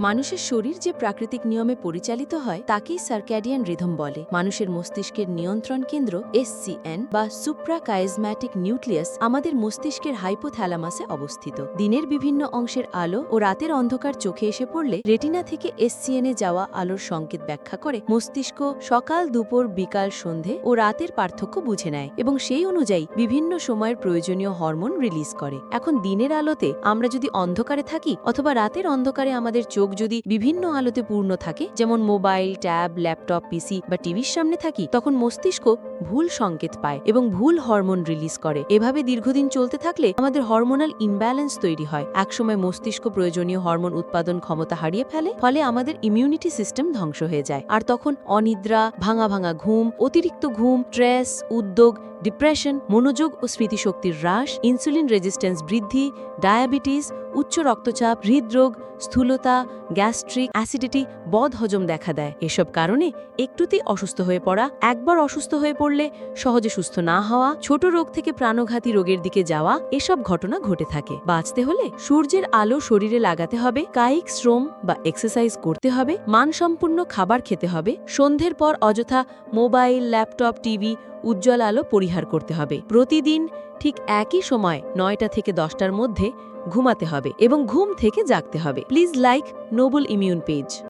মানুষের শরীর যে প্রাকৃতিক নিয়মে পরিচালিত হয়, তাকেই সার্ক্যাডিয়ান রিধম বলে। মানুষের মস্তিষ্কের নিয়ন্ত্রণ কেন্দ্র এসসিএন বা সুপ্রাকাইজম্যাটিক নিউক্লিয়াস আমাদের মস্তিষ্কের হাইপোথ্যালামাসে অবস্থিত। দিনের বিভিন্ন অংশের আলো ও রাতের অন্ধকার চোখে এসে পড়লে রেটিনা থেকে এসসিএনে যাওয়া আলোর সংকেত ব্যাখ্যা করে, মস্তিষ্ক সকাল, দুপুর, বিকাল, সন্ধে ও রাতের পার্থক্য বুঝে নেয় এবং সেই অনুযায়ী বিভিন্ন সময়ের প্রয়োজনীয় হরমোন রিলিজ করে। এখন দিনের আলোতে আমরা যদি অন্ধকারে থাকি অথবা রাতের অন্ধকারে আমাদের চোখ যদি বিভিন্ন আলোতে পূর্ণ থাকে, যেমন মোবাইল, ট্যাব, ল্যাপটপ, পিসি বা টিভির সামনে থাকি, তখন মস্তিষ্ক ভুল সংকেত পায় এবং ভুল হরমোন রিলিজ করে। এভাবে দীর্ঘদিন চলতে থাকলে আমাদের হরমোনাল ইমব্যালেন্স তৈরি হয়। একসময় মস্তিষ্ক প্রয়োজনীয় হরমোন উৎপাদন ক্ষমতা হারিয়ে ফেলে, ফলে আমাদের ইমিউনিটি সিস্টেম ধ্বংস হয়ে যায়। আর তখন অনিদ্রা, ভাঙা ভাঙা ঘুম, অতিরিক্ত ঘুম, স্ট্রেস, উদ্যোগ ডিপ্রেশন, মনোযোগ ও স্মৃতিশক্তির হ্রাস, ইনসুলিন রেজিস্ট্যান্স বৃদ্ধি, ডায়াবেটিস, উচ্চ রক্তচাপ, হৃদরোগ, স্থূলতা, গ্যাস্ট্রিক, অ্যাসিডিটি বদহজম দেখা দেয়। এসব কারণে একটুতেই অসুস্থ হয়ে পড়া, একবার অসুস্থ হয়ে পড়লে সহজে সুস্থ না হওয়া, ছোট রোগ থেকে প্রাণঘাতী রোগের দিকে যাওয়া, এসব ঘটনা ঘটে থাকে। বাঁচতে হলে সূর্যের আলো শরীরে লাগাতে হবে, কায়িক শ্রম বা এক্সারসাইজ করতে হবে, মানসম্পন্ন খাবার খেতে হবে, সন্ধ্যের পর অযথা মোবাইল, ল্যাপটপ, টিভি উজ্জ্বল আলো পরিহার করতে হবে। প্রতিদিন ঠিক একই সময় নয়টা থেকে দশটার মধ্যে ঘুমাতে হবে এবং ঘুম থেকে জাগতে হবে। Please like Noble Immune page.